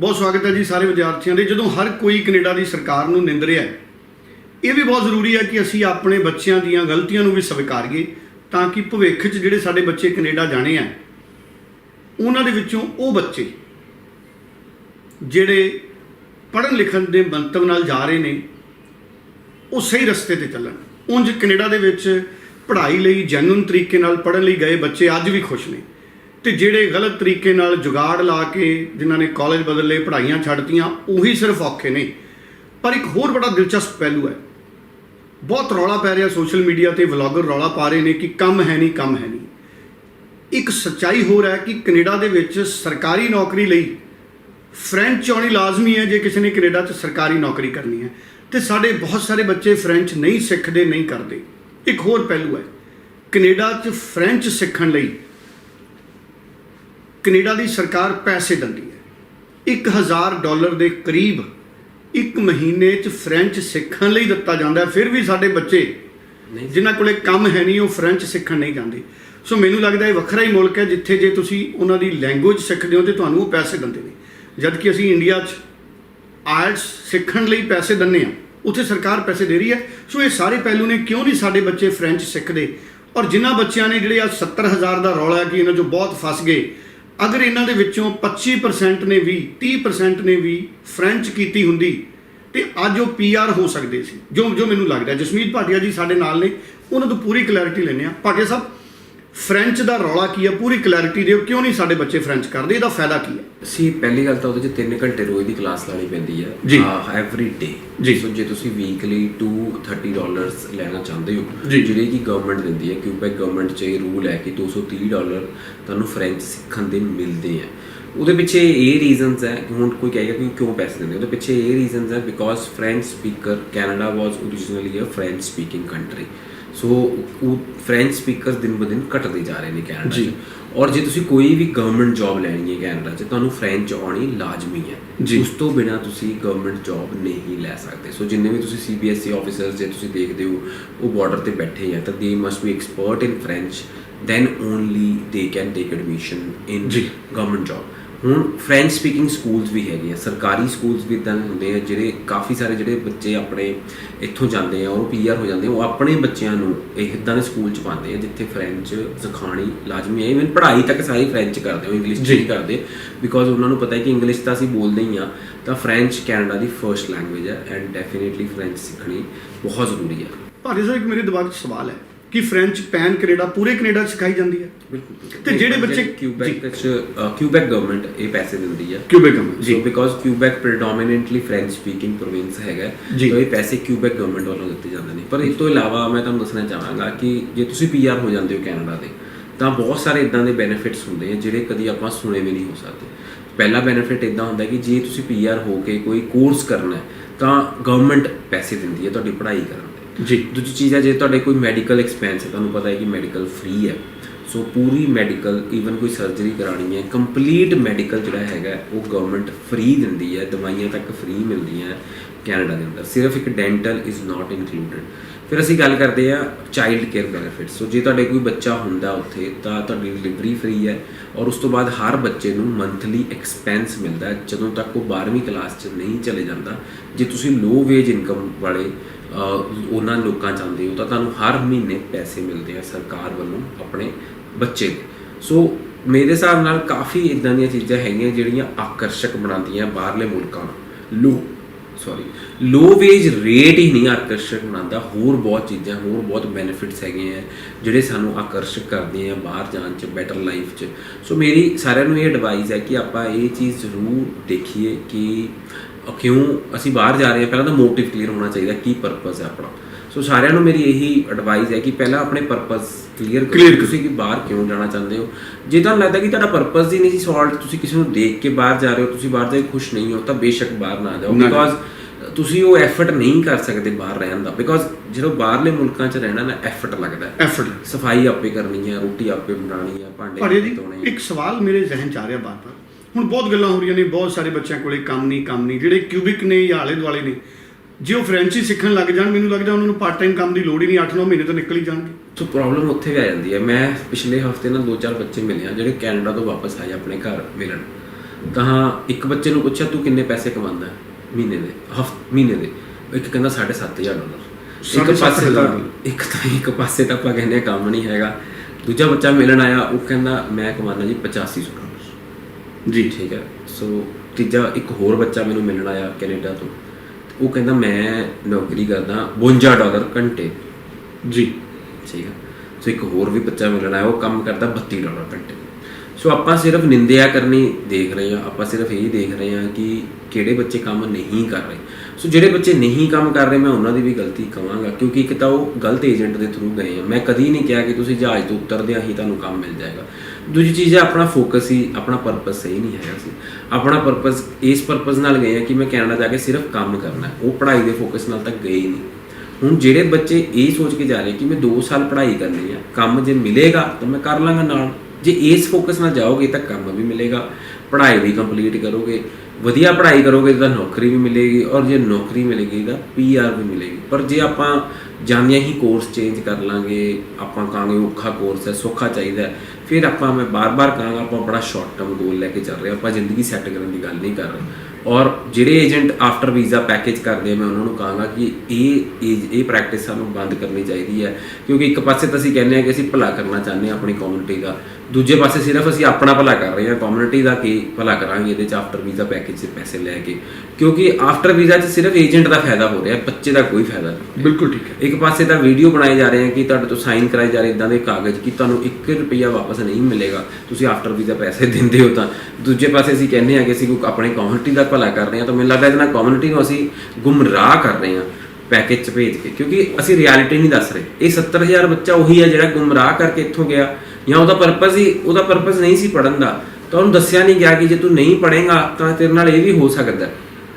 ਬਹੁਤ ਸਵਾਗਤ ਹੈ ਜੀ ਸਾਰੇ ਵਿਦਿਆਰਥੀਆਂ ਦੇ। ਜਦੋਂ ਹਰ ਕੋਈ ਕੈਨੇਡਾ ਦੀ ਸਰਕਾਰ ਨੂੰ ਨਿੰਦ ਰਿਹਾ ਹੈ, ਇਹ ਵੀ ਬਹੁਤ ਜ਼ਰੂਰੀ ਹੈ ਕਿ ਅਸੀਂ ਆਪਣੇ ਬੱਚਿਆਂ ਦੀਆਂ ਗਲਤੀਆਂ ਨੂੰ ਵੀ ਸਵੀਕਾਰੀਏ ਤਾਂ ਕਿ ਭਵਿੱਖ 'ਚ ਜਿਹੜੇ ਸਾਡੇ ਬੱਚੇ ਕੈਨੇਡਾ ਜਾਣੇ ਆ, ਉਹਨਾਂ ਦੇ ਵਿੱਚੋਂ ਉਹ ਬੱਚੇ ਜਿਹੜੇ ਪੜ੍ਹਨ ਲਿਖਣ ਦੇ ਮੰਤਵ ਨਾਲ ਜਾ ਰਹੇ ਨੇ, ਉਹ ਸਹੀ ਰਸਤੇ ਤੇ ਚੱਲਣ। ਉਂਝ ਕੈਨੇਡਾ ਦੇ ਵਿੱਚ ਪੜ੍ਹਾਈ ਲਈ ਜੈਨੂਨ ਤਰੀਕੇ ਨਾਲ ਪੜ੍ਹਨ ਲਈ ਗਏ ਬੱਚੇ ਅੱਜ ਵੀ ਖੁਸ਼ ਨੇ। ਤੇ ਜਿਹੜੇ ਗਲਤ ਤਰੀਕੇ ਨਾਲ ਜੁਗਾੜ ਲਾ ਕੇ ਜਿਨ੍ਹਾਂ ਨੇ ਕਾਲਜ ਬਦਲ ਲਏ, ਪੜ੍ਹਾਈਆਂ ਛੱਡਤੀਆਂ ਉਹੀ ਸਿਰਫ ਔਖੇ ਨੇ। ਪਰ ਇੱਕ ਹੋਰ ਬੜਾ ਦਿਲਚਸਪ ਪਹਿਲੂ ਹੈ। ਬਹੁਤ ਰੌਲਾ ਪੈ ਰਿਹਾ ਸੋਸ਼ਲ ਮੀਡੀਆ ਤੇ, ਵਲੌਗਰ ਰੌਲਾ ਪਾ ਰਹੇ ਨੇ ਕਿ ਕੰਮ ਹੈ ਨਹੀਂ, ਕੰਮ ਹੈ ਨਹੀਂ। ਇੱਕ ਸੱਚਾਈ ਹੋਰ ਹੈ ਕਿ ਕੈਨੇਡਾ ਦੇ ਵਿੱਚ ਸਰਕਾਰੀ ਨੌਕਰੀ ਲਈ ਫ੍ਰੈਂਚ ਆਉਣੀ ਲਾਜ਼ਮੀ ਹੈ ਜੇ ਕਿਸੇ ਨੇ ਕੈਨੇਡਾ 'ਚ ਸਰਕਾਰੀ ਨੌਕਰੀ ਕਰਨੀ ਹੈ। ਤੇ ਸਾਡੇ ਬਹੁਤ ਸਾਰੇ ਬੱਚੇ ਫ੍ਰੈਂਚ ਨਹੀਂ ਸਿੱਖਦੇ, ਨਹੀਂ ਕਰਦੇ। ਇੱਕ ਹੋਰ ਪਹਿਲੂ ਹੈ। ਕੈਨੇਡਾ 'ਚ ਫ੍ਰੈਂਚ ਸਿੱਖਣ ਲਈ ਕੈਨੇਡਾ ਦੀ ਸਰਕਾਰ ਪੈਸੇ ਦਿੰਦੀ ਹੈ। 1000 ਡਾਲਰ ਦੇ ਕਰੀਬ ਇੱਕ ਮਹੀਨੇ 'ਚ ਫ੍ਰੈਂਚ ਸਿੱਖਣ ਲਈ ਦਿੱਤਾ ਜਾਂਦਾ ਫਿਰ ਵੀ ਸਾਡੇ ਬੱਚੇ ਨਹੀਂ। ਜਿਨ੍ਹਾਂ ਕੋਲੇ ਕੰਮ ਹੈ ਨਹੀਂ ਉਹ ਫ੍ਰੈਂਚ ਸਿੱਖਣ ਨਹੀਂ ਜਾਂਦੇ। ਸੋ ਮੈਨੂੰ ਲੱਗਦਾ ਇਹ ਵੱਖਰਾ ਹੀ ਮੁਲਕ ਹੈ ਜਿੱਥੇ ਜੇ ਤੁਸੀਂ ਉਹਨਾਂ ਦੀ ਲੈਂਗੁਏਜ ਸਿੱਖਦੇ ਹੋ ਤੇ ਤੁਹਾਨੂੰ ਉਹ ਪੈਸੇ ਦਿੰਦੇ ਨੇ। ਜਦ ਕਿ ਅਸੀਂ ਇੰਡੀਆ 'ਚ ਆਇਲਟਸ ਸਿੱਖਣ ਲਈ ਪੈਸੇ ਦਿੰਨੇ ਆ ਉੱਥੇ ਸਰਕਾਰ ਪੈਸੇ ਦੇ ਰਹੀ ਹੈ। ਸੋ ਇਹ ਸਾਰੇ ਪਹਿਲੂ ਨੇ ਕਿਉਂ ਨਹੀਂ ਸਾਡੇ ਬੱਚੇ ਫ੍ਰੈਂਚ ਸਿੱਖਦੇ? ਔਰ ਜਿਨ੍ਹਾਂ ਬੱਚਿਆਂ ਨੇ ਜਿਹੜੇ ਆ 70000 ਦਾ ਰੌਲਾ ਕਿ ਇਹਨਾਂ 'ਚੋਂ ਬਹੁਤ ਫਸ ਗਏ ਅਗਰ ਇਹਨਾਂ ਦੇ ਵਿੱਚੋਂ 25% ਨੇ ਵੀ 30% ਨੇ ਵੀ ਫ੍ਰੈਂਚ ਕੀਤੀ ਹੁੰਦੀ, ਤੇ ਅੱਜ ਉਹ ਪੀਆਰ ਹੋ ਸਕਦੇ ਸੀ। ਜੋ ਜੋ ਮੈਨੂੰ ਲੱਗਦਾ ਜਸਮੀਤ ਭਾਟੀਆ ਜੀ ਸਾਡੇ ਨਾਲ ਨੇ, ਉਹਨਾਂ ਤੋਂ ਪੂਰੀ ਕਲੈਰਿਟੀ ਲੈਣੇ ਆ ਭਾਟੀਆ ਸਾਹਿਬ ਫ੍ਰੈਂਚ ਦਾ ਰੌਲਾ ਕੀ ਹੈ? ਪੂਰੀ ਕਲੈਰਿਟੀ ਦਿਓ ਕਿਉਂ ਨਹੀਂ ਸਾਡੇ ਬੱਚੇ ਫ੍ਰੈਂਚ ਕਰਦੇ? ਇਹਦਾ ਫਾਇਦਾ ਕੀ ਹੈ? ਸੀ ਪਹਿਲੀ ਗੱਲ ਤਾਂ ਉਹਦੇ ਚ 3 ਘੰਟੇ ਰੋਜ਼ ਦੀ ਕਲਾਸ ਲਾਣੀ ਪੈਂਦੀ ਹੈ। ਐਵਰੀ ਡੇ ਜੀ। ਸੋ ਜੇ ਤੁਸੀਂ ਵੀਕਲੀ 230 ਡਾਲਰਸ ਲੈਣਾ ਚਾਹੁੰਦੇ ਹੋ। ਜਿਹੜੇ ਕਿ ਗਵਰਨਮੈਂਟ ਦਿੰਦੀ ਹੈ ਕਿਉਂਕਿ ਗਵਰਨਮੈਂਟ 'ਚ ਇਹ ਰੂਲ ਹੈ ਕਿ 230 ਡਾਲਰ ਤੁਹਾਨੂੰ ਫ੍ਰੈਂਚ ਸਿੱਖਣ ਦੇ ਮਿਲਦੇ ਆ। ਉਹਦੇ ਪਿੱਛੇ ਇਹ ਰੀਜ਼ਨਸ ਹੈ ਕਿ ਹੁਣ ਕੋਈ ਕਹੇਗਾ ਕਿ ਕਿਉਂ ਪੈਸੇ ਦਿੰਦੇ ਉਹਦੇ ਪਿੱਛੇ ਇਹ ਰੀਜ਼ਨਸ ਹੈ because French speaker Canada was originally a French speaking country so ਉਹ ਫ੍ਰੈਂਚ ਸਪੀਕਰਸ ਦਿਨ ਬ ਦਿਨ ਘਟਦੇ ਜਾ ਰਹੇ ਨੇ ਕੈਨੇਡਾ 'ਚ ਜੀ। ਔਰ ਜੇ ਤੁਸੀਂ ਕੋਈ ਵੀ ਗਵਰਨਮੈਂਟ ਜੌਬ ਲੈਣੀ ਹੈ ਕੈਨੇਡਾ 'ਚ ਤੁਹਾਨੂੰ ਫ੍ਰੈਂਚ ਆਉਣੀ ਲਾਜ਼ਮੀ ਹੈ। ਉਸ ਤੋਂ ਬਿਨਾ ਤੁਸੀਂ ਗਵਰਨਮੈਂਟ ਜੌਬ ਨਹੀਂ ਲੈ ਸਕਦੇ ਸੋ ਜਿੰਨੇ ਵੀ ਤੁਸੀਂ ਸੀਬੀਐਸਈ ਆਫੀਸਰਸ ਜੇ ਤੁਸੀਂ ਦੇਖਦੇ ਹੋ ਉਹ ਬਾਰਡਰ ਤੇ ਬੈਠੇ ਆ ਤਾਂ they must be expert in French then only they can take admission in ਜੀ। ਗਵਰਨਮੈਂਟ ਜੌਬ ਹੁਣ ਫ੍ਰੈਂਚ ਸਪੀਕਿੰਗ ਸਕੂਲਸ ਵੀ ਹੈਗੇ ਆ ਸਰਕਾਰੀ ਸਕੂਲਸ ਵੀ ਇਦਾਂ ਹੁੰਦੇ ਆ ਜਿਹੜੇ ਕਾਫੀ ਸਾਰੇ ਜਿਹੜੇ ਬੱਚੇ ਆਪਣੇ ਇੱਥੋਂ ਜਾਂਦੇ ਆ ਔਰ ਪੀਆਰ ਹੋ ਜਾਂਦੇ ਆ ਉਹ ਆਪਣੇ ਬੱਚਿਆਂ ਨੂੰ ਇਹ ਇਦਾਂ ਦੇ ਸਕੂਲ ਚ ਪਾਉਂਦੇ ਆ ਜਿੱਥੇ ਫ੍ਰੈਂਚ ਸਿਖਾਣੀ ਲਾਜ਼ਮੀ ਹੈ ਇਵਨ ਪੜ੍ਹਾਈ ਤੱਕ ਸਾਰੀ ਫ੍ਰੈਂਚ ਕਰਦੇ ਹੋ ਇੰਗਲਿਸ਼। ਨਹੀਂ ਕਰਦੇ ਬਿਕੋਜ਼ ਉਹਨਾਂ ਨੂੰ ਪਤਾ ਹੈ ਕਿ ਇੰਗਲਿਸ਼ ਤਾਂ ਅਸੀਂ ਬੋਲਦੇ ਹੀ ਆ ਤਾਂ ਫ੍ਰੈਂਚ ਕੈਨੇਡਾ ਦੀ ਫਰਸਟ ਲੈਂਗੁਏਜ ਹੈ ਐਂਡ ਡੈਫੀਨਿਟਲੀ ਫ੍ਰੈਂਚ ਸਿੱਖਣੀ ਬਹੁਤ ਜ਼ਰੂਰੀ ਹੈ ਭਾਜੀ ਸਾਹਿਬ ਇੱਕ ਮੇਰੇ ਦਿਮਾਗ 'ਚ ਸਵਾਲ ਹੈ ਕਿ ਫ੍ਰੈਂਚ ਪੈਨ ਕੈਨੇਡਾ ਪੂਰੇ ਕੈਨੇਡਾ ਸਿਖਾਈ ਜਾਂਦੀ ਹੈ। ਬਿਲਕੁਲ ਤੇ ਜਿਹੜੇ ਬੱਚੇ- ਕਿਊਬੈਕ ਚ ਕਿਊਬੈਕ ਗਵਰਨਮੈਂਟ ਇਹ ਪੈਸੇ ਦਿੰਦੀ ਹੈ। ਕਿਊਬੈਕ ਜੀ ਜੀ because Quebec predominantly French speaking province ਹੈਗਾ। ਤਾਂ ਇਹ ਪੈਸੇ ਕਿਊਬੈਕ ਗਵਰਨਮੈਂਟ ਵੱਲੋਂ ਦਿੱਤੇ ਜਾਂਦੇ ਨੇ। ਪਰ ਇਸ ਤੋਂ ਇਲਾਵਾ ਮੈਂ ਤੁਹਾਨੂੰ ਦੱਸਣਾ ਚਾਹਾਂਗਾ ਕਿ ਜੇ ਤੁਸੀਂ ਪੀਆਰ ਹੋ ਜਾਂਦੇ ਹੋ ਕੈਨੇਡਾ ਦੇ ਤਾਂ ਬਹੁਤ ਸਾਰੇ ਇਦਾਂ ਦੇ ਬੈਨੀਫਿਟਸ ਹੁੰਦੇ ਆ ਜਿਹੜੇ ਕਦੀ ਆਪਾਂ ਸੁਣੇ ਵੀ ਨਹੀਂ ਹੋ ਸਕਦੇ। ਪਹਿਲਾ ਬੈਨੀਫਿਟ ਇਦਾਂ ਹੁੰਦਾ ਕਿ ਜੇ ਤੁਸੀਂ ਪੀਆਰ ਹੋ ਕੇ ਕੋਈ ਕੋਰਸ ਕਰਨਾ ਹੈ ਤਾਂ ਗਵਰਨਮੈਂਟ ਪੈਸੇ ਦਿੰਦੀ ਹੈ ਤੁਹਾਡੀ ਪੜ੍ਹਾਈ ਕਰਨ ਜੀ। ਦੂਜੀ ਚੀਜ਼ ਹੈ, ਜੇ ਤੁਹਾਡੇ ਕੋਈ ਮੈਡੀਕਲ ਐਕਸਪੈਂਸ ਹੈ, ਤੁਹਾਨੂੰ ਪਤਾ ਹੈ ਕਿ ਮੈਡੀਕਲ ਫ੍ਰੀ ਹੈ। ਸੋ ਪੂਰੀ ਮੈਡੀਕਲ ਈਵਨ ਕੋਈ ਸਰਜਰੀ ਕਰਾਣੀ ਹੈ ਕੰਪਲੀਟ ਮੈਡੀਕਲ ਜਿਹੜਾ ਹੈਗਾ ਉਹ ਗਵਰਨਮੈਂਟ ਫ੍ਰੀ ਦਿੰਦੀ ਹੈ, ਦਵਾਈਆਂ ਤੱਕ ਫ੍ਰੀ ਮਿਲਦੀਆਂ ਕੈਨੇਡਾ ਦੇ ਅੰਦਰ। ਸਿਰਫ ਇੱਕ ਡੈਂਟਲ ਇਜ਼ ਨਾਟ ਇਨਕਲੂਡਡ ਫਿਰ ਅਸੀਂ ਗੱਲ ਕਰਦੇ ਆ ਚਾਈਲਡ ਕੇਅਰ ਬੈਨੀਫਿਟਸ ਸੋ ਜੇ ਤੁਹਾਡੇ ਕੋਈ ਬੱਚਾ ਹੁੰਦਾ ਉੱਥੇ, ਤਾਂ ਤੁਹਾਡੀ ਡਿਲੀਵਰੀ ਫ੍ਰੀ ਹੈ ਔਰ ਉਸ ਤੋਂ ਬਾਅਦ ਹਰ ਬੱਚੇ ਨੂੰ ਮੰਥਲੀ ਐਕਸਪੈਂਸ ਮਿਲਦਾ ਹੈ। ਜਦੋਂ ਤੱਕ ਉਹ 12ਵੀਂ ਕਲਾਸ 'ਚ ਨਹੀਂ ਚਲੇ ਜਾਂਦਾ, ਜੇ ਤੁਸੀਂ ਲੋ ਵੇਜ ਇਨਕਮ ਵਾਲੇ ਉਹਨਾਂ ਲੋਕਾਂ ਚਾਹੁੰਦੇ ਹੋ, ਤਾਂ ਤੁਹਾਨੂੰ ਹਰ ਮਹੀਨੇ ਪੈਸੇ ਮਿਲਦੇ ਆ ਸਰਕਾਰ ਵੱਲੋਂ ਆਪਣੇ ਬੱਚੇ ਦੇ ਸੋ ਮੇਰੇ ਹਿਸਾਬ ਨਾਲ ਕਾਫੀ ਇਦਾਂ ਦੀਆਂ ਚੀਜ਼ਾਂ ਹੈਗੀਆਂ ਜਿਹੜੀਆਂ ਆਕਰਸ਼ਕ ਬਣਾਉਂਦੀਆਂ ਬਾਹਰਲੇ ਮੁਲਕਾਂ ਨੂੰ। Low sorry low wage rate ਹੀ ਨਹੀਂ ਆਕਰਸ਼ਕ ਬਣਾਉਂਦਾ। ਹੋਰ ਬਹੁਤ ਚੀਜ਼ਾਂ, ਹੋਰ ਬਹੁਤ ਬੈਨੀਫਿਟਸ ਹੈਗੇ ਆ, ਜਿਹੜੇ ਸਾਨੂੰ ਆਕਰਸ਼ਕ ਕਰਦੇ ਆ ਬਾਹਰ ਜਾਣ ਚ ਬੈਟਰ ਲਾਈਫ ਚ। ਸੋ ਮੇਰੀ ਸਾਰਿਆਂ ਨੂੰ ਇਹ ਐਡਵਾਈਸ ਹੈ ਕਿ ਆਪਾਂ ਇਹ ਚੀਜ਼ ਜ਼ਰੂਰ ਦੇਖੀਏ ਕਿ ਕਿਉਂ ਅਸੀਂ ਬਾਹਰ ਜਾ ਰਹੇ ਹਾਂ। ਪਹਿਲਾਂ ਤਾਂ ਮੋਟਿਵ ਕਲੀਅਰ ਹੋਣਾ ਚਾਹੀਦਾ, ਕੀ ਪਰਪਸ ਹੈ ਆਪਣਾ। ਸੋ ਸਾਰਿਆਂ ਨੂੰ ਮੇਰੀ ਇਹੀ ਐਡਵਾਈਸ ਹੈ ਕਿ ਪਹਿਲਾਂ ਆਪਣੇ ਪਰਪਸ ਕਲੀਅਰ ਕਰੋ। ਤੁਸੀਂ ਕਿ ਬਾਹਰ ਕਿਉਂ ਜਾਣਾ ਚਾਹੁੰਦੇ ਹੋ? ਜੇ ਤੁਹਾਨੂੰ ਲੱਗਦਾ ਕਿ ਤੁਹਾਡਾ ਪਰਪਸ ਹੀ ਨਹੀਂ ਸੀ ਸੋਲਵ ਤੁਸੀਂ ਕਿਸੇ ਨੂੰ ਦੇਖ ਕੇ ਬਾਹਰ ਜਾ ਰਹੇ ਹੋ ਤੁਸੀਂ ਬਾਹਰ ਜਾ ਕੇ ਖੁਸ਼ ਨਹੀਂ ਹੋ ਤਾਂ ਬੇਸ਼ੱਕ ਬਾਹਰ ਨਾ ਜਾਓ। ਬਿਕੋਜ਼ ਤੁਸੀਂ ਉਹ ਐਫਰਟ ਨਹੀਂ ਕਰ ਸਕਦੇ ਬਾਹਰ ਰਹਿਣ ਦਾ। ਬਿਕੋਜ਼ ਜਦੋਂ ਬਾਹਰਲੇ ਮੁਲਕਾਂ 'ਚ ਰਹਿਣਾ ਨਾ ਐਫਰਟ ਲੱਗਦਾ ਹੈ। ਐਫਰਟ ਸਫ਼ਾਈ ਆਪੇ ਕਰਨੀ ਹੈ ਰੋਟੀ ਆਪੇ ਬਣਾਉਣੀ ਹੈ ਭਾਂਡੇ ਧੋਣੇ ਇੱਕ ਸਵਾਲ ਮੇਰੇ ਜ਼ਿਹਨ 'ਚ ਆ ਰਿਹਾ ਬਾਰ-ਬਾਰ। ਹੁਣ ਬਹੁਤ ਗੱਲਾਂ ਹੋ ਰਹੀਆਂ ਨੇ ਬਹੁਤ ਸਾਰੇ ਬੱਚਿਆਂ ਕੋਲੇ ਕੰਮ ਨਹੀਂ ਕੰਮ ਨਹੀਂ ਜਿਹੜੇ ਕਿਊਬਿਕ ਨੇ ਜਾਂ ਆਲੇ ਦੁਆਲੇ ਨੇ। ਜੇ ਉਹ ਫ੍ਰੈਂਚ ਸਿੱਖਣ ਲੱਗ ਜਾਣ ਮੈਨੂੰ ਲੱਗਦਾ ਉਹਨਾਂ ਨੂੰ ਪਾਰਟ ਟਾਈਮ ਕੰਮ ਦੀ ਲੋੜ ਹੀ ਨਹੀਂ 8-9 ਮਹੀਨੇ ਤਾਂ ਨਿਕਲ ਹੀ ਜਾਣਗੇ। ਸੋ ਪ੍ਰੋਬਲਮ ਉੱਥੇ ਵੀ ਆ ਜਾਂਦੀ ਹੈ। ਮੈਂ ਪਿਛਲੇ ਹਫ਼ਤੇ ਨਾ ਦੋ ਚਾਰ ਬੱਚੇ ਮਿਲੇ ਆ ਜਿਹੜੇ ਕੈਨੇਡਾ ਤੋਂ ਵਾਪਸ ਆਏ ਆਪਣੇ ਘਰ ਮਿਲਣ। ਤਾਂ ਇੱਕ ਬੱਚੇ ਨੂੰ ਪੁੱਛਿਆ ਤੂੰ ਕਿੰਨੇ ਪੈਸੇ ਕਮਾਉਂਦਾ ਹੈ? ਮਹੀਨੇ ਦੇ ਹਫ ਮਹੀਨੇ ਦੇ। ਇੱਕ ਕਹਿੰਦਾ 7500 ਡਾਲਰ। ਇੱਕ ਪਾਸੇ। ਤਾਂ ਇੱਕ ਤਾਂ ਇੱਕ ਪਾਸੇ ਤਾਂ ਆਪਾਂ ਕਹਿੰਦੇ ਹਾਂ ਕੰਮ ਨਹੀਂ ਹੈਗਾ। ਦੂਜਾ ਬੱਚਾ ਮਿਲਣ ਆਇਆ ਉਹ ਕਹਿੰਦਾ ਮੈਂ ਕਮਾਉਂਦਾ ਜੀ 8500 ਡਾਲਰ। ਜੀ। ਠੀਕ ਹੈ। ਸੋ ਤੀਜਾ ਇੱਕ ਹੋਰ ਬੱਚਾ ਮੈਨੂੰ ਮਿਲਣ ਆਇਆ ਕੈਨੇਡਾ ਤੋਂ। ਉਹ ਕਹਿੰਦਾ ਮੈਂ ਨੌਕਰੀ ਕਰਦਾ 52 ਡਾਲਰ ਘੰਟੇ। ਜੀ। ਠੀਕ ਹੈ ਸੋ ਇੱਕ ਹੋਰ ਵੀ ਬੱਚਾ ਮਿਲਣ ਆਇਆ ਉਹ ਕੰਮ ਕਰਦਾ 32 ਡਾਲਰ ਘੰਟੇ। ਸੋ ਆਪਾਂ ਸਿਰਫ ਨਿੰਦਿਆ ਕਰਨੀ ਦੇਖ ਰਹੇ ਹਾਂ ਆਪਾਂ ਸਿਰਫ ਇਹ ਦੇਖ ਰਹੇ ਹਾਂ ਕਿ ਕਿਹੜੇ ਬੱਚੇ ਕੰਮ ਨਹੀਂ ਕਰ ਰਹੇ। ਸੋ ਜਿਹੜੇ ਬੱਚੇ ਨਹੀਂ ਕੰਮ ਕਰ ਰਹੇ ਮੈਂ ਉਹਨਾਂ ਦੀ ਵੀ ਗਲਤੀ ਕਵਾਂਗਾ ਕਿਉਂਕਿ ਇੱਕ ਤਾਂ ਉਹ ਗਲਤ ਏਜੰਟ ਦੇ ਥਰੂ ਗਏ ਆ। ਮੈਂ ਕਦੀ ਨਹੀਂ ਕਿਹਾ ਕਿ ਤੁਸੀਂ ਜਹਾਜ਼ ਤੋਂ ਉਤਰਦਿਆਂ ਹੀ ਤੁਹਾਨੂੰ ਕੰਮ ਮਿਲ ਜਾਏਗਾ। ਦੂਜੀ ਚੀਜ਼ ਹੈ, ਆਪਣਾ ਫੋਕਸ ਹੀ, ਆਪਣਾ ਪਰਪਸ ਸਹੀ ਨਹੀਂ ਹੈਗਾ ਸੀ। ਆਪਣਾ ਪਰਪਸ ਇਸ ਪਰਪਸ ਨਾਲ ਗਏ ਆ ਕਿ ਮੈਂ ਕੈਨੇਡਾ ਜਾ ਕੇ ਸਿਰਫ ਕੰਮ ਕਰਨਾ ਹੈ। ਉਹ ਪੜ੍ਹਾਈ ਦੇ ਫੋਕਸ ਨਾਲ ਤਾਂ ਗਏ ਹੀ ਨਹੀਂ। ਹੁਣ ਜਿਹੜੇ ਬੱਚੇ ਇਹ ਸੋਚ ਕੇ ਜਾ ਰਹੇ ਕਿ ਮੈਂ 2 ਸਾਲ ਪੜ੍ਹਾਈ ਕਰਨੀ ਆ ਕੰਮ ਜੇ ਮਿਲੇਗਾ ਤਾਂ ਮੈਂ ਕਰ ਲਾਂਗਾ ਨਾਲ। ਜੇ ਇਸ ਫੋਕਸ ਨਾਲ ਜਾਓਗੇ ਤਾਂ ਕੰਮ ਵੀ ਮਿਲੇਗਾ, ਪੜ੍ਹਾਈ ਵੀ ਕੰਪਲੀਟ ਕਰੋਗੇ, ਵਧੀਆ ਪੜ੍ਹਾਈ ਕਰੋਗੇ ਤਾਂ ਨੌਕਰੀ ਵੀ ਮਿਲੇਗੀ ਔਰ ਜੇ ਨੌਕਰੀ ਮਿਲੇਗੀ ਤਾਂ ਪੀਆਰ ਵੀ ਮਿਲੇਗੀ। ਪਰ ਜੇ ਆਪਾਂ ਜਾਂਦਿਆਂ ਹੀ ਕੋਰਸ ਚੇਂਜ ਕਰ ਲਾਂਗੇ, ਆਪਾਂ ਕਹਾਂਗੇ ਔਖਾ ਕੋਰਸ ਹੈ, ਸੌਖਾ ਚਾਹੀਦਾ ਫਿਰ ਆਪਾਂ ਮੈਂ ਬਾਰ-ਬਾਰ ਕਹਾਂਗਾ ਆਪਾਂ ਬੜਾ ਸ਼ਾਰਟ ਟਰਮ ਗੋਲ ਲੈ ਕੇ ਚੱਲ ਰਹੇ ਹਾਂ, ਆਪਾਂ ਜ਼ਿੰਦਗੀ ਸੈੱਟ ਕਰਨ ਦੀ ਗੱਲ ਨਹੀਂ ਕਰ ਰਹੇ। ਔਰ ਜਿਹੜੇ ਏਜੰਟ ਆਫਟਰ ਵੀਜ਼ਾ ਪੈਕੇਜ ਕਰਦੇ ਆ ਮੈਂ ਉਹਨਾਂ ਨੂੰ ਕਹਾਂਗਾ ਕਿ ਇਹ ਇਹ ਪ੍ਰੈਕਟਿਸ ਸਾਨੂੰ ਬੰਦ ਕਰਨੀ ਚਾਹੀਦੀ ਹੈ। ਕਿਉਂਕਿ ਇੱਕ ਪਾਸੇ ਤਾਂ ਅਸੀਂ ਕਹਿੰਦੇ ਆ ਕਿ ਅਸੀਂ ਭਲਾ ਕਰਨਾ ਚਾਹੁੰਦੇ ਹਾਂ ਆਪਣੀ ਕਮਿਊਨਿਟੀ ਦਾ। ਦੂਜੇ ਪਾਸੇ ਸਿਰਫ ਅਸੀਂ ਆਪਣਾ ਭਲਾ ਕਰ ਰਹੇ ਹਾਂ ਕਮਿਊਨਿਟੀ ਦਾ ਕੀ ਭਲਾ ਕਰਾਂਗੇ ਇਹਦੇ ਚ ਆਫਟਰ ਵੀਜ਼ਾ ਪੈਕੇਜ ਦੇ ਪੈਸੇ ਲੈ ਕੇ। ਕਿਉਂਕਿ ਆਫਟਰ ਵੀਜ਼ਾ 'ਚ ਸਿਰਫ ਏਜੰਟ ਦਾ ਫਾਇਦਾ ਹੋ ਰਿਹਾ ਬੱਚੇ ਦਾ ਕੋਈ ਫਾਇਦਾ ਨਹੀਂ। ਬਿਲਕੁਲ ਠੀਕ ਹੈ। ਇੱਕ ਪਾਸੇ ਤਾਂ ਵੀਡੀਓ ਬਣਾਏ ਜਾ ਰਹੇ ਆ ਕਿ ਤੁਹਾਡੇ ਤੋਂ ਸਾਈਨ ਕਰਾਏ ਜਾ ਰਹੇ ਇਦਾਂ ਦੇ ਕਾਗਜ਼ ਕਿ ਤੁਹਾਨੂੰ 1 ਰੁਪਿਆ ਵਾਪਸ ਨਹੀਂ ਮਿਲੇਗਾ ਤੁਸੀਂ ਆਫਟਰ ਵੀਜ਼ਾ ਪੈਸੇ ਦਿੰਦੇ ਹੋ ਤਾਂ। ਦੂਜੇ ਪਾਸੇ ਅਸੀਂ ਕਹਿੰਦੇ ਆ ਕਿ ਅਸੀਂ ਕੋਈ ਆਪਣੀ ਕਮਿਊਨਿਟੀ ਦਾ ਭਲਾ ਕਰ ਰਹੇ ਹਾਂ ਤਾਂ ਮੈਨੂੰ ਲੱਗਦਾ ਇਹਦੇ ਨਾਲ ਕਮਿਊਨਿਟੀ ਨੂੰ ਅਸੀਂ ਗੁੰਮਰਾਹ ਕਰ ਰਹੇ ਹਾਂ ਪੈਕੇਜ ਚ ਭੇਜ ਕੇ। ਕਿਉਂਕਿ ਅਸੀਂ ਰਿਐਲਿਟੀ ਨਹੀਂ ਦੱਸ ਰਹੇ। ਇਹ 70000 ਬੱਚਾ ਉਹੀ ਹੈ ਜਿਹੜਾ ਗੁੰਮਰਾਹ ਕਰਕੇ ਇੱਥੋਂ ਗਿਆ। ਜਾਂ ਉਹਦਾ ਪਰਪਸ ਹੀ ਉਹਦਾ ਪਰਪਸ ਨਹੀਂ ਸੀ ਪੜਨ ਦਾ, ਤਾਂ ਉਹਨੂੰ ਦੱਸਿਆ ਨਹੀਂ ਗਿਆ ਕਿ ਜੇ ਤੂੰ ਨਹੀਂ ਪੜੇਗਾ ਤਾਂ ਤੇਰੇ ਨਾਲ ਇਹ ਵੀ ਹੋ ਸਕਦਾ।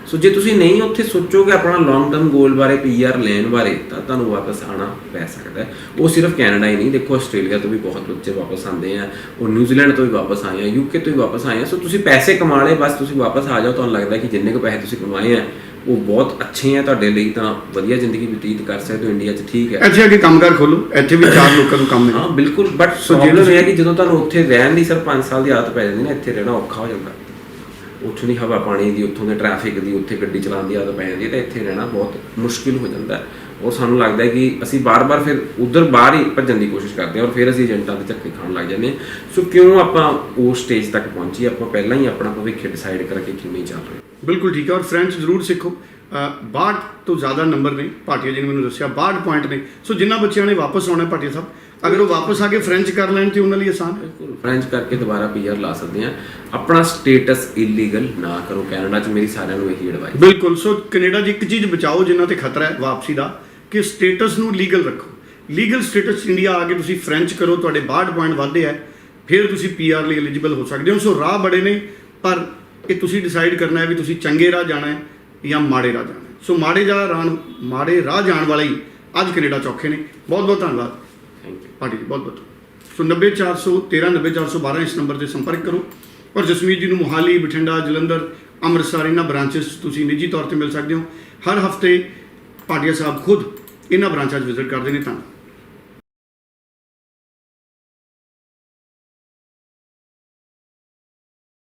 ਸੋ ਜੇ ਤੁਸੀਂ ਨਹੀਂ ਉੱਥੇ ਸੋਚੋਗੇ ਆਪਣਾ ਲੌਂਗ ਟਰਮ ਗੋਲ ਬਾਰੇ ਪੀਆਰ ਲੈਣ ਬਾਰੇ, ਤਾਂ ਤੁਹਾਨੂੰ ਵਾਪਸ ਆਣਾ ਪੈ ਸਕਦਾ ਹੈ। ਉਹ ਸਿਰਫ ਕੈਨੇਡਾ ਹੀ ਨਹੀਂ, ਦੇਖੋ ਆਸਟ੍ਰੇਲੀਆ ਤੋਂ ਵੀ ਬਹੁਤ ਬੱਚੇ ਵਾਪਸ ਆਉਂਦੇ ਆ, ਉਹ ਨਿਊਜ਼ੀਲੈਂਡ ਤੋਂ ਵੀ ਵਾਪਸ ਆਏ ਆ ਯੂਕੇ ਤੋਂ ਵੀ ਵਾਪਸ ਆਏ ਆ। ਸੋ ਤੁਸੀਂ ਪੈਸੇ ਕਮਾ ਲਏ, ਬਸ ਤੁਸੀਂ ਵਾਪਸ ਆ ਜਾਓ, ਤੁਹਾਨੂੰ ਲੱਗਦਾ ਕਿ ਜਿੰਨੇ ਕੁ ਪੈਸੇ ਤੁਸੀਂ ਕਮਾਏ ਆ ਉਹ ਬਹੁਤ ਅੱਛੇ ਆ ਤੁਹਾਡੇ ਲਈ ਤਾਂ ਵਧੀਆ ਜ਼ਿੰਦਗੀ ਬਤੀਤ ਕਰ ਸਕਦੇ ਹੋ ਇੰਡੀਆ 'ਚ ਠੀਕ ਹੈ। ਇੱਥੇ ਆ ਕੇ ਕੰਮਕਾਰ ਖੋਲੋ ਇੱਥੇ ਵੀ ਚਾਰ ਲੋਕਾਂ ਨੂੰ ਕੰਮ ਮਿਲੇ ਹਾਂ ਬਿਲਕੁਲ ਬਟ ਪ੍ਰੋਬਲਮ ਇਹ ਹੈ ਕਿ ਜਦੋਂ ਤੁਹਾਨੂੰ ਉੱਥੇ ਰਹਿਣ ਦੀ ਸਿਰ 5 ਸਾਲ ਦੀ ਆਦਤ ਪੈ ਜਾਂਦੀ ਨਾ ਇੱਥੇ ਰਹਿਣਾ ਔਖਾ ਹੋ ਜਾਂਦਾ। ਉੱਥੋਂ ਦੀ ਹਵਾ ਪਾਣੀ ਦੀ ਉੱਥੋਂ ਦੇ ਟ੍ਰੈਫਿਕ ਦੀ ਉੱਥੇ ਗੱਡੀ ਚਲਾਉਣ ਦੀ ਆਦਤ ਪੈ ਜਾਂਦੀ ਹੈ ਤਾਂ ਇੱਥੇ ਰਹਿਣਾ ਬਹੁਤ ਮੁਸ਼ਕਿਲ ਹੋ ਜਾਂਦਾ। ਹੈ ਔਰ ਸਾਨੂੰ ਲੱਗਦਾ ਹੈ ਕਿ ਅਸੀਂ ਬਾਰ-ਬਾਰ ਫਿਰ ਉਧਰ ਬਾਹਰ ਹੀ ਭੱਜਣ ਦੀ ਕੋਸ਼ਿਸ਼ ਕਰਦੇ ਹਾਂ ਔਰ ਫਿਰ ਅਸੀਂ ਏਜੰਟਾਂ ਦੇ ਝੱਕੇ ਖਾਣ ਲੱਗ ਜਾਂਦੇ ਹਾਂ। ਸੋ ਕਿਉਂ ਆਪਾਂ ਉਸ ਸਟੇਜ ਤੱਕ ਪਹੁੰਚੀ? ਆਪਾਂ ਪਹਿਲਾਂ ਹੀ ਆਪਣਾ ਭਵਿੱਖ ਡਿਸਾਈਡ ਕਰਕੇ ਨਹੀਂ ਚੱਲ ਰਹੇ। ਬਿਲਕੁਲ ਠੀਕ ਹੈ ਔਰ ਫ੍ਰੈਂਚ ਜ਼ਰੂਰ ਸਿੱਖੋ। ਅ, 62 ਤੋਂ ਜ਼ਿਆਦਾ ਨੰਬਰ ਨੇ ਭਾਟੀਆ ਜੀ ਨੇ ਮੈਨੂੰ ਦੱਸਿਆ 62 ਪੁਆਇੰਟ ਨੇ। ਸੋ ਜਿਨ੍ਹਾਂ ਬੱਚਿਆਂ ਨੇ ਵਾਪਸ ਆਉਣਾ ਭਾਟੀਆ ਸਾਹਿਬ ਅਗਰ ਉਹ ਵਾਪਸ ਆ ਕੇ ਫ੍ਰੈਂਚ ਕਰ ਲੈਣ ਤੇ ਉਹਨਾਂ ਲਈ ਆਸਾਨ ਬਿਲਕੁਲ ਫ੍ਰੈਂਚ ਕਰਕੇ ਦੁਬਾਰਾ ਪੀਆਰ ਲਾ ਸਕਦੇ ਆ ਆਪਣਾ ਸਟੇਟਸ ਇਲੀਗਲ ਨਾ ਕਰੋ ਕੈਨੇਡਾ 'ਚ ਮੇਰੀ ਸਾਰਿਆਂ ਨੂੰ ਇਹੀ ਐਡਵਾਈਸ ਬਿਲਕੁਲ ਸੋ ਕੈਨੇਡਾ 'ਚ ਇੱਕ ਚੀਜ਼ ਬਚਾਓ ਜਿਨ੍ਹਾਂ ਤੇ ਖਤਰਾ ਹੈ ਵਾਪਸੀ ਦਾ ਕਿ ਸਟੇਟਸ ਨੂੰ ਲੀਗਲ ਰੱਖੋ। ਲੀਗਲ ਸਟੇਟਸ ਇੰਡੀਆ ਆ ਕੇ ਤੁਸੀਂ ਫ੍ਰੈਂਚ ਕਰੋ ਤੁਹਾਡੇ 62 ਪੁਆਇੰਟ ਵਧਦੇ ਆ ਫਿਰ ਤੁਸੀਂ ਪੀਆਰ ਲਈ ਐਲੀਜੀਬਲ ਹੋ ਸਕਦੇ ਹੋ। ਸੋ ਰਾਹ ਬੜੇ ਨੇ ਪਰ ਇਹ ਤੁਸੀਂ ਡਿਸਾਈਡ ਕਰਨਾ ਹੈ ਵੀ ਤੁਸੀਂ ਚੰਗੇ ਰਾਹ ਜਾਣਾ ਹੈ ਜਾਂ ਮਾੜੇ ਰਾਹ ਜਾਣਾ ਹੈ। ਸੋ ਮਾੜੇ ਜਾ ਰਾਹ ਮਾੜੇ ਰਾਹ ਜਾਣ ਵਾਲੇ ਹੀ ਅੱਜ ਕੈਨੇਡਾ ਚੌਖੇ ਨੇ। ਬਹੁਤ ਬਹੁਤ ਧੰਨਵਾਦ। ਥੈਂਕ ਯੂ ਪਾਰਟੀ ਬਹੁਤ ਬਹੁਤ। ਸੋ 90413 90412 ਇਸ ਨੰਬਰ ਤੇ ਸੰਪਰਕ ਕਰੋ। ਔਰ ਜਸਮੀਤ ਜੀ ਨੂੰ ਮੁਹਾਲੀ ਬਠਿੰਡਾ ਜਲੰਧਰ ਅੰਮ੍ਰਿਤਸਰ ਇਹਨਾਂ ਬ੍ਰਾਂਚਸ ਤੁਸੀਂ ਨਿੱਜੀ ਤੌਰ ਤੇ ਮਿਲ ਸਕਦੇ ਹੋ। ਹਰ ਹਫ਼ਤੇ ਪਾਟਿਆ ਸਾਹਿਬ ਖੁਦ ਇਹਨਾਂ ਬ੍ਰਾਂਚਾਂ 'ਚ ਵਿਜ਼ਿਟ ਕਰਦੇ ਨੇ। ਧੰਨਵਾਦ।